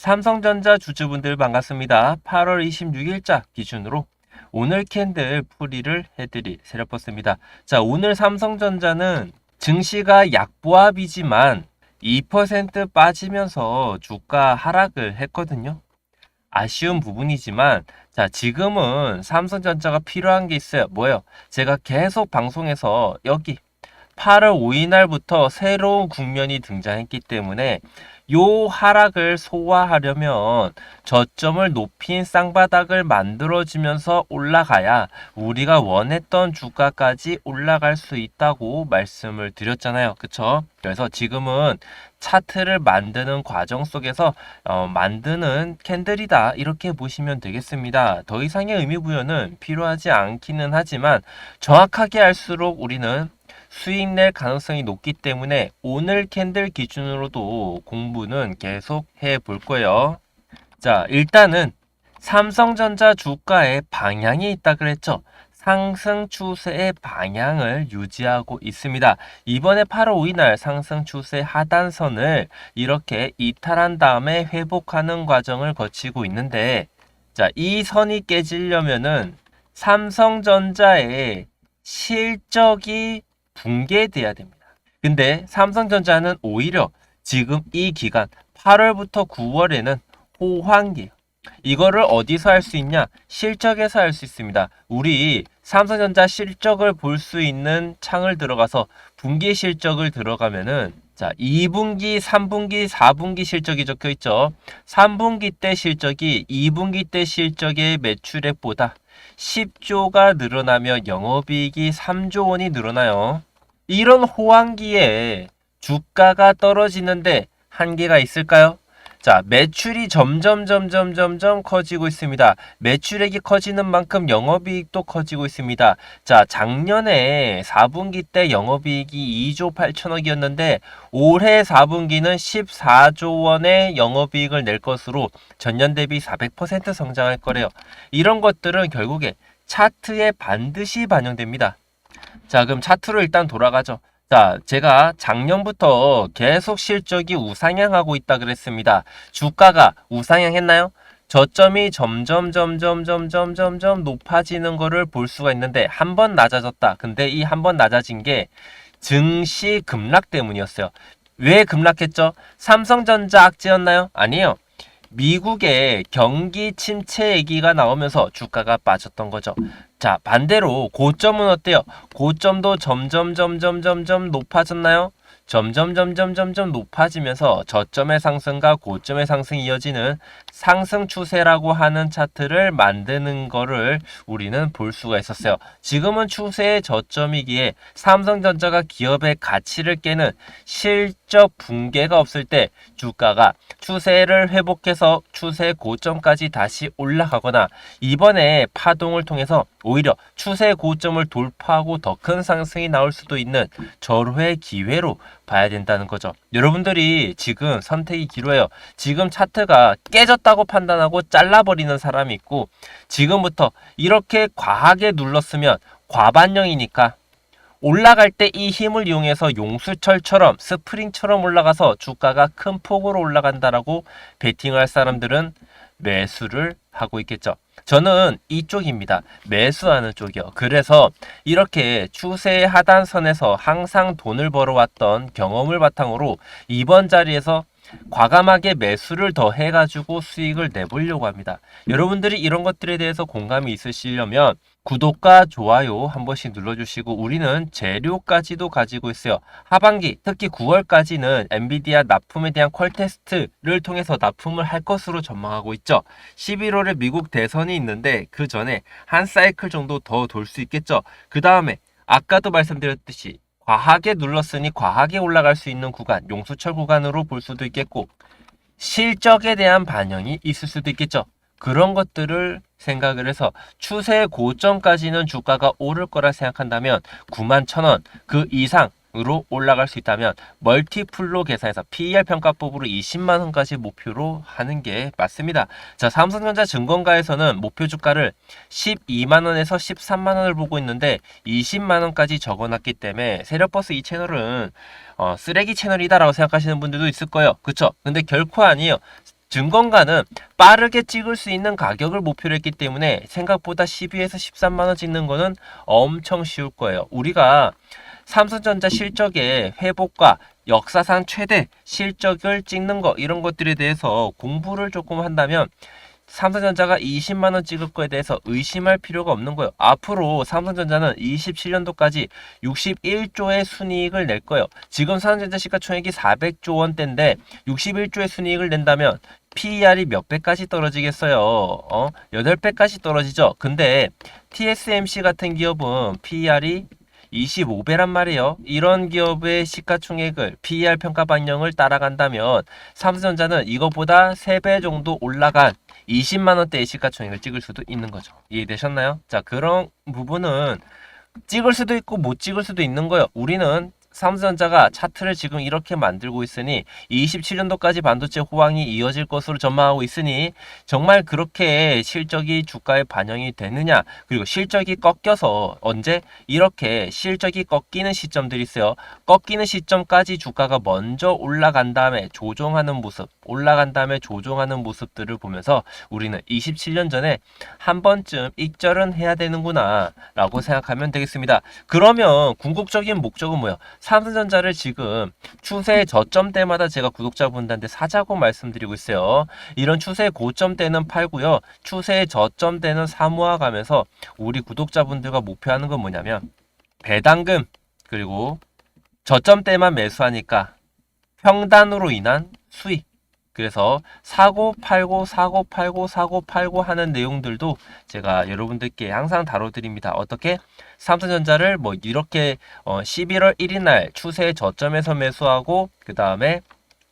삼성전자 주주분들 반갑습니다. 8월 26일자 기준으로 오늘 캔들 풀이를 해드릴 세력버스입니다. 자, 오늘 삼성전자는 증시가 약보합이지만 2% 빠지면서 주가 하락을 했거든요. 아쉬운 부분이지만 자, 지금은 삼성전자가 필요한 게 있어요. 뭐예요? 제가 계속 방송에서 여기 8월 5일 날부터 새로운 국면이 등장했기 때문에 요 하락을 소화하려면 저점을 높인 쌍바닥을 만들어주면서 올라가야 우리가 원했던 주가까지 올라갈 수 있다고 말씀을 드렸잖아요. 그쵸? 그래서 지금은 차트를 만드는 과정 속에서 어, 만드는 캔들이다 이렇게 보시면 되겠습니다. 더 이상의 의미 부여는 필요하지 않기는 하지만 정확하게 할수록 우리는 수익 낼 가능성이 높기 때문에 오늘 캔들 기준으로도 공부는 계속 해 볼 거예요. 자, 일단은 삼성전자 주가의 방향이 있다 그랬죠. 상승 추세의 방향을 유지하고 있습니다. 이번에 8월 5일 날 상승 추세 하단선을 이렇게 이탈한 다음에 회복하는 과정을 거치고 있는데 자, 이 선이 깨지려면은 삼성전자의 실적이 붕괴돼야 됩니다. 근데 삼성전자는 오히려 지금 이 기간 8월부터 9월에는 호황기예요. 이거를 어디서 할 수 있냐? 실적에서 할 수 있습니다. 우리 삼성전자 실적을 볼 수 있는 창을 들어가서 분기 실적을 들어가면은 자, 2분기, 3분기, 4분기 실적이 적혀 있죠. 3분기 때 실적이 2분기 때 실적의 매출액보다 10조가 늘어나며 영업이익이 3조 원이 늘어나요. 이런 호황기에 주가가 떨어지는데 한계가 있을까요? 자, 매출이 점점 점점 점점 커지고 있습니다. 매출액이 커지는 만큼 영업이익도 커지고 있습니다. 자, 작년에 4분기 때 영업이익이 2조 8천억이었는데 올해 4분기는 14조 원의 영업이익을 낼 것으로 전년 대비 400% 성장할 거래요. 이런 것들은 결국에 차트에 반드시 반영됩니다. 자, 그럼 차트로 일단 돌아가죠. 자, 제가 작년부터 계속 실적이 우상향하고 있다 그랬습니다. 주가가 우상향했나요? 저점이 점점 점점 점점 점점 높아지는 거를 볼 수가 있는데 한 번 낮아졌다. 근데 이 한 번 낮아진 게 증시 급락 때문이었어요. 왜 급락했죠? 삼성전자 악재였나요? 아니에요. 미국의 경기 침체 얘기가 나오면서 주가가 빠졌던 거죠. 자, 반대로 고점은 어때요? 고점도 점점 점점 점점 높아졌나요? 점점 점점 점점 높아지면서 저점의 상승과 고점의 상승이 이어지는 상승 추세라고 하는 차트를 만드는 거를 우리는 볼 수가 있었어요. 지금은 추세의 저점이기에 삼성전자가 기업의 가치를 깨는 실 적 붕괴가 없을 때 주가가 추세를 회복해서 추세 고점까지 다시 올라가거나 이번에 파동을 통해서 오히려 추세 고점을 돌파하고 더 큰 상승이 나올 수도 있는 절호의 기회로 봐야 된다는 거죠. 여러분들이 지금 선택이 기로해요. 지금 차트가 깨졌다고 판단하고 잘라버리는 사람이 있고 지금부터 이렇게 과하게 눌렀으면 과반영이니까 올라갈 때 이 힘을 이용해서 용수철처럼 스프링처럼 올라가서 주가가 큰 폭으로 올라간다라고 베팅을 할 사람들은 매수를 하고 있겠죠. 저는 이쪽입니다. 매수하는 쪽이요. 그래서 이렇게 추세 하단선에서 항상 돈을 벌어왔던 경험을 바탕으로 이번 자리에서 과감하게 매수를 더 해가지고 수익을 내보려고 합니다. 여러분들이 이런 것들에 대해서 공감이 있으시려면 구독과 좋아요 한 번씩 눌러주시고 우리는 재료까지도 가지고 있어요. 하반기 특히 9월까지는 엔비디아 납품에 대한 퀄 테스트를 통해서 납품을 할 것으로 전망하고 있죠. 11월에 미국 대선이 있는데 그 전에 한 사이클 정도 더 돌 수 있겠죠. 그 다음에 아까도 말씀드렸듯이 과하게 눌렀으니 과하게 올라갈 수 있는 구간, 용수철 구간으로 볼 수도 있겠고 실적에 대한 반영이 있을 수도 있겠죠. 그런 것들을 생각을 해서 추세 고점까지는 주가가 오를 거라 생각한다면 9만 1천원 그 이상 으로 올라갈 수 있다면 멀티플로 계산해서 PER 평가법으로 20만 원까지 목표로 하는 게 맞습니다. 자, 삼성전자 증권가에서는 목표 주가를 12만 원에서 13만 원을 보고 있는데 20만 원까지 적어놨기 때문에 세력버스 이 채널은 어, 쓰레기 채널이다라고 생각하시는 분들도 있을 거예요. 그쵸? 근데 결코 아니에요. 증권가는 빠르게 찍을 수 있는 가격을 목표로 했기 때문에 생각보다 12에서 13만 원 찍는 거는 엄청 쉬울 거예요. 우리가 삼성전자 실적의 회복과 역사상 최대 실적을 찍는 거 이런 것들에 대해서 공부를 조금 한다면 삼성전자가 20만 원 찍을 거에 대해서 의심할 필요가 없는 거예요. 앞으로 삼성전자는 27년도까지 61조의 순이익을 낼 거예요. 지금 삼성전자 시가총액이 400조 원대인데 61조의 순이익을 낸다면 PER이 몇 배까지 떨어지겠어요? 어? 8배까지 떨어지죠. 근데 TSMC 같은 기업은 PER이 25배란 말이에요. 이런 기업의 시가총액을 PER 평가 반영을 따라간다면 삼성전자는 이거보다 3배 정도 올라간 20만 원대의 시가총액을 찍을 수도 있는 거죠. 이해되셨나요? 자, 그런 부분은 찍을 수도 있고 못 찍을 수도 있는 거예요. 우리는 삼성전자가 차트를 지금 이렇게 만들고 있으니 27년도까지 반도체 호황이 이어질 것으로 전망하고 있으니 정말 그렇게 실적이 주가에 반영이 되느냐 그리고 실적이 꺾여서 언제 이렇게 실적이 꺾이는 시점들이 있어요. 꺾이는 시점까지 주가가 먼저 올라간 다음에 조정하는 모습 올라간 다음에 조정하는 모습들을 보면서 우리는 27년 전에 한 번쯤 익절은 해야 되는구나 라고 생각하면 되겠습니다. 그러면 궁극적인 목적은 뭐예요? 삼성전자를 지금 추세 저점 대마다 제가 구독자분들한테 사자고 말씀드리고 있어요. 이런 추세 고점 대는 팔고요. 추세 저점 대는 사모아 가면서 우리 구독자분들과 목표하는 건 뭐냐면 배당금 그리고 저점 대만 매수하니까 평단으로 인한 수익 그래서 사고 팔고 사고 팔고 사고 팔고 하는 내용들도 제가 여러분들께 항상 다뤄드립니다. 어떻게 삼성전자를 뭐 이렇게 어 11월 1일 날 추세 저점에서 매수하고 그 다음에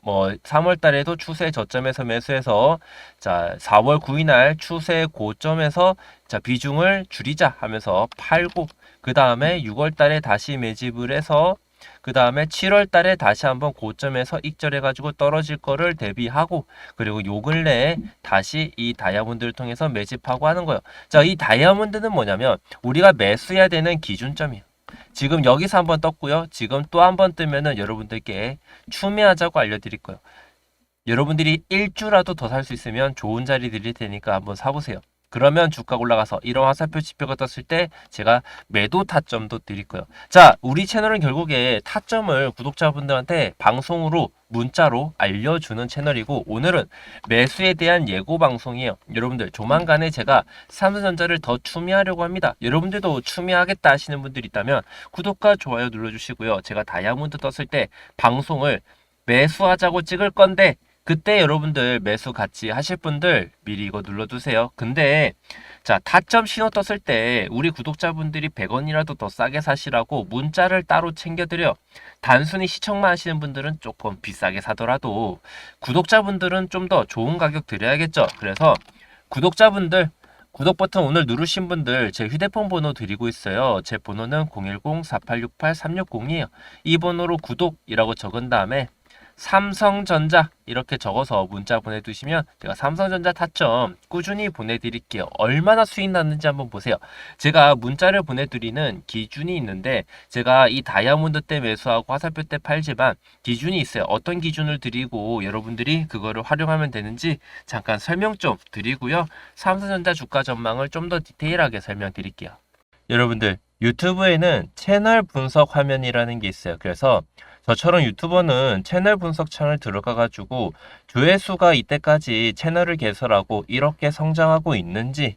뭐 3월 달에도 추세 저점에서 매수해서 자 4월 9일 날 추세 고점에서 자 비중을 줄이자 하면서 팔고 그 다음에 6월 달에 다시 매집을 해서 그 다음에 7월 달에 다시 한번 고점에서 익절해가지고 떨어질 거를 대비하고 그리고 요 근래에 다시 이 다이아몬드를 통해서 매집하고 하는 거예요. 자, 이 다이아몬드는 뭐냐면 우리가 매수해야 되는 기준점이에요. 지금 여기서 한번 떴고요. 지금 또 한 번 뜨면은 여러분들께 추매하자고 알려드릴 거예요. 여러분들이 일주라도 더 살 수 있으면 좋은 자리 드릴 테니까 한번 사보세요. 그러면 주가가 올라가서 이런 화살표 지표가 떴을 때 제가 매도 타점도 거예요. 자, 우리 채널은 결국에 타점을 구독자분들한테 방송으로 문자로 알려주는 채널이고 오늘은 매수에 대한 예고 방송이에요. 여러분들 조만간에 제가 삼성전자를 더 추미하려고 합니다. 여러분들도 추미하겠다 하시는 분들 있다면 구독과 좋아요 눌러주시고요. 제가 다이아몬드 떴을 때 방송을 매수하자고 찍을 건데 그때 여러분들 매수 같이 하실 분들 미리 이거 눌러두세요. 근데 자 타점 신호 떴을 때 우리 구독자분들이 100원이라도 더 싸게 사시라고 문자를 따로 챙겨드려. 단순히 시청만 하시는 분들은 조금 비싸게 사더라도 구독자분들은 좀 더 좋은 가격 드려야겠죠. 그래서 구독자분들 구독 버튼 오늘 누르신 분들 제 휴대폰 번호 드리고 있어요. 제 번호는 010-4868-360이에요. 이 번호로 구독이라고 적은 다음에 삼성전자 이렇게 적어서 문자 보내두시면 제가 삼성전자 타점 꾸준히 보내드릴게요. 얼마나 수익 났는지 한번 보세요. 제가 문자를 보내드리는 기준이 있는데 제가 이 다이아몬드 때 매수하고 화살표 때 팔지만 기준이 있어요. 어떤 기준을 드리고 여러분들이 그거를 활용하면 되는지 잠깐 설명 좀 드리고요. 삼성전자 주가 전망을 좀 더 디테일하게 설명드릴게요. 여러분들 유튜브에는 채널 분석 화면이라는 게 있어요. 그래서 저처럼 유튜버는 채널 분석 창을 들어가 가지고 조회수가 이때까지 채널을 개설하고 이렇게 성장하고 있는지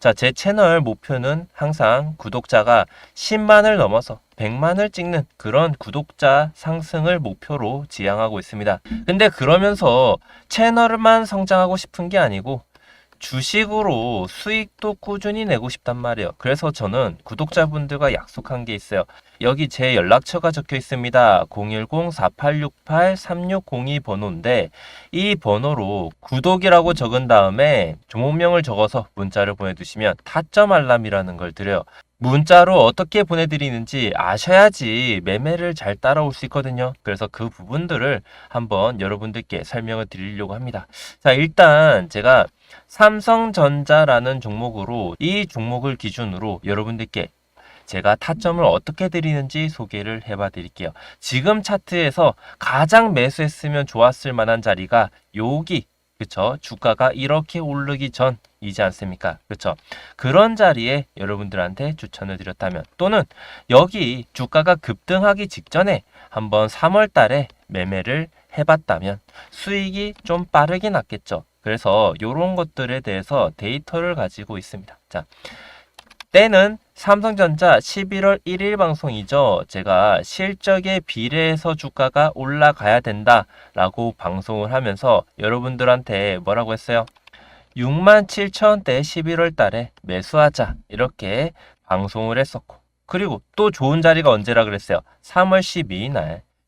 자, 제 채널 목표는 항상 구독자가 10만을 넘어서 100만을 찍는 그런 구독자 상승을 목표로 지향하고 있습니다. 근데 그러면서 채널만 성장하고 싶은 게 아니고 주식으로 수익도 꾸준히 내고 싶단 말이에요. 그래서 저는 구독자분들과 약속한 게 있어요. 여기 제 연락처가 적혀 있습니다. 010-4868-3602 번호인데 이 번호로 구독이라고 적은 다음에 종목명을 적어서 문자를 보내두시면 타점 알람이라는 걸 드려요. 문자로 어떻게 보내드리는지 아셔야지 매매를 잘 따라올 수 있거든요. 그래서 그 부분들을 한번 여러분들께 설명을 드리려고 합니다. 자, 일단 제가 삼성전자라는 종목으로 이 종목을 기준으로 여러분들께 제가 타점을 어떻게 드리는지 소개를 해봐 드릴게요. 지금 차트에서 가장 매수했으면 좋았을 만한 자리가 여기 그쵸? 주가가 이렇게 오르기 전이지 않습니까? 그쵸? 그런 자리에 여러분들한테 추천을 드렸다면 또는 여기 주가가 급등하기 직전에 한번 3월 달에 매매를 해봤다면 수익이 좀 빠르게 났겠죠. 그래서 이런 것들에 대해서 데이터를 가지고 있습니다. 자, 때는 삼성전자 11월 1일 방송이죠. 제가 실적에 비례해서 주가가 올라가야 된다라고 방송을 하면서 여러분들한테 뭐라고 했어요? 6만 7천원대 11월 달에 매수하자 이렇게 방송을 했었고 그리고 또 좋은 자리가 언제라 그랬어요? 3월 12일 날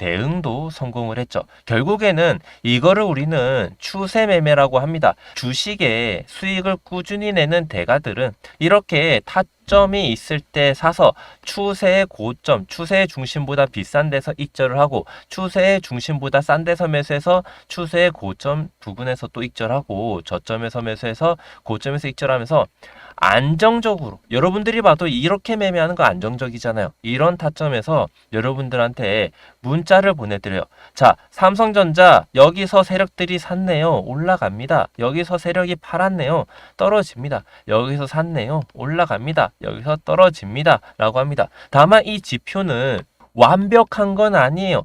대응도 성공을 했죠. 결국에는 이거를 우리는 추세 매매라고 합니다. 주식에 수익을 꾸준히 내는 대가들은 이렇게 타 점이 있을 때 사서 추세의 고점, 추세의 중심보다 비싼 데서 익절을 하고 추세의 중심보다 싼 데서 매수해서 추세의 고점 부근에서 또 익절하고 저점에서 매수해서 고점에서 익절하면서 안정적으로 여러분들이 봐도 이렇게 매매하는 거 안정적이잖아요. 이런 타점에서 여러분들한테 문자 를 보내드려요. 자, 삼성전자 여기서 세력들이 샀네요. 올라갑니다. 여기서 세력이 팔았네요. 떨어집니다. 여기서 샀네요. 올라갑니다. 여기서 떨어집니다. 라고 합니다. 다만 이 지표는 완벽한 건 아니에요.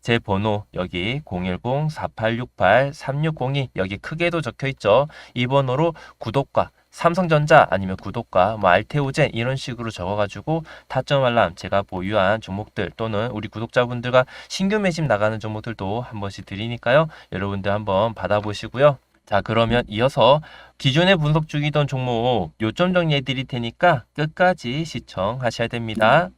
제 번호 여기 010-4868-3602 여기 크게도 적혀 있죠. 이 번호로 구독과 삼성전자 아니면 구독과 뭐 알테오젠 이런 식으로 적어가지고 타점 알람 제가 보유한 종목들 또는 우리 구독자분들과 신규 매집 나가는 종목들도 한 번씩 드리니까요. 여러분들 한번 받아보시고요. 자 그러면 이어서 기존에 분석 중이던 종목 요점 정리해 드릴 테니까 끝까지 시청하셔야 됩니다.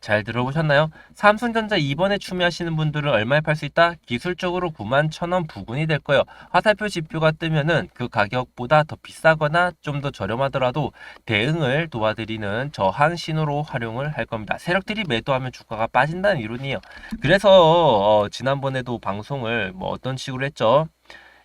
잘 들어보셨나요? 삼성전자 이번에 추미하시는 분들은 얼마에 팔 수 있다? 기술적으로 9만 1천원 부근이 될 거예요. 화살표 지표가 뜨면은 그 가격보다 더 비싸거나 좀 더 저렴하더라도 대응을 도와드리는 저항 신호로 활용을 할 겁니다. 세력들이 매도하면 주가가 빠진다는 이론이에요. 그래서 어, 지난번에도 방송을 뭐 어떤 식으로 했죠?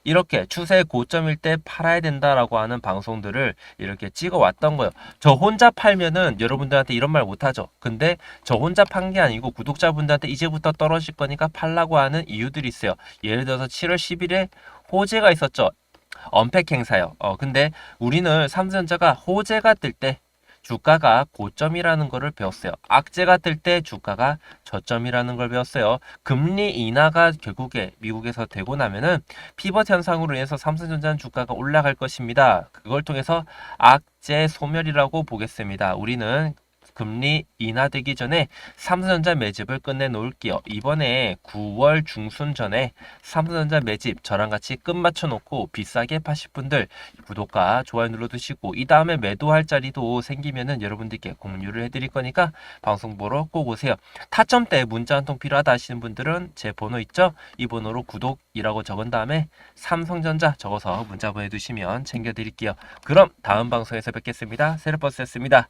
이렇게 추세 고점일 때 팔아야 된다라고 하는 방송들을 이렇게 찍어 왔던 거예요. 저 혼자 팔면은 여러분들한테 이런 말 못하죠. 근데 저 혼자 판 게 아니고 구독자분들한테 이제부터 떨어질 거니까 팔라고 하는 이유들이 있어요. 예를 들어서 7월 10일에 호재가 있었죠. 언팩 행사요. 어, 근데 우리는 삼성전자가 호재가 뜰 때 주가가 고점이라는 거를 배웠어요. 악재가 뜰 때 주가가 저점이라는 걸 배웠어요. 금리 인하가 결국에 미국에서 되고 나면은 피벗 현상으로 인해서 삼성전자는 주가가 올라갈 것입니다. 그걸 통해서 악재 소멸이라고 보겠습니다. 우리는 금리 인하되기 전에 삼성전자 매집을 끝내 놓을게요. 이번에 9월 중순 전에 삼성전자 매집 저랑 같이 끝 맞춰 놓고 비싸게 파실 분들 구독과 좋아요 눌러두시고 이 다음에 매도할 자리도 생기면은 여러분들께 공유를 해드릴 거니까 방송 보러 꼭 오세요. 타점 때 문자 한 통 필요하다 하시는 분들은 제 번호 있죠? 이 번호로 구독이라고 적은 다음에 삼성전자 적어서 문자 보내두시면 챙겨드릴게요. 그럼 다음 방송에서 뵙겠습니다. 세르버스였습니다.